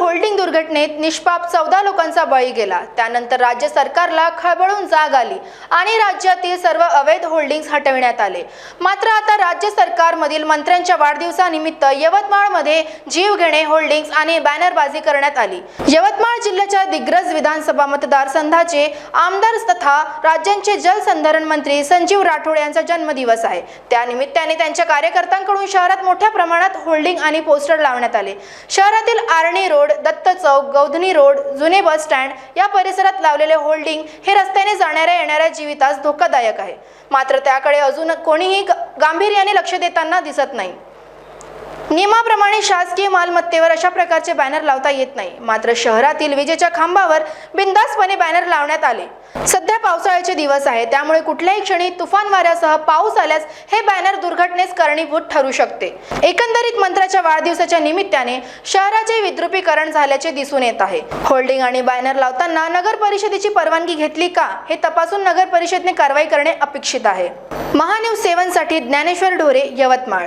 Holding दुर्घटनेत निष्पाप चौदा लोकांचा बळी गेला. त्यानंतर राज्य सरकारला खळबळून जाग आली आणि राज्यातील सर्व अवैध होल्डिंग्स हटविण्यात आले. मात्र आता राज्य सरकारमधील मंत्र्यांच्या वाढदिवसानिमित्त यवतमाळमध्ये जीव घेणे होल्डिंग्स आणि बॅनरबाजी करण्यात आली. यवतमाळ जिल्ह्याच्या दिग्रज विधानसभा मतदारसंघाचे आमदार तथा राज्यांचे जलसंधारण मंत्री संजीव राठोड यांचा जन्मदिवस आहे. त्यानिमित्ताने त्यांच्या कार्यकर्त्यांकडून शहरात मोठ्या प्रमाणात होल्डिंग आणि पोस्टर लावण्यात आले. शहरातील आर्णी रोड दत्त चौक गौधनी रोड जुने बस स्टँड या परिसरात लावलेले होल्डिंग हे रस्त्याने जाणाऱ्या येणाऱ्या जीवितास धोकादायक आहे. मात्र त्याकडे अजून कोणीही गांभीर्याने लक्ष देताना दिसत नाही. नियमाप्रमाणे शासकीय मालमत्तेवर अशा प्रकारचे बॅनर लावता येत नाही. मात्र शहरातील विजेच्या खांबावर बिंदासपणे बॅनर लावण्यात आले. सध्या पावसाळ्याचे दिवस आहे त्यामुळे कुठल्याही क्षणी तुफान वाऱ्यासह पाऊस आल्यास हे बॅनर दुर्घटनेस कारणीभूत ठरू शकते. एकंदरीत मंत्राच्या वाढदिवसाच्या निमित्ताने शहराचे विद्रुपीकरण झाल्याचे दिसून येत आहे. होल्डिंग आणि बॅनर लावताना नगर परिषदेची परवानगी घेतली का हे तपासून नगर परिषदेने कारवाई करणे अपेक्षित आहे. महान्यूज सेवनसाठी ज्ञानेश्वर ढोरे यवतमाळ.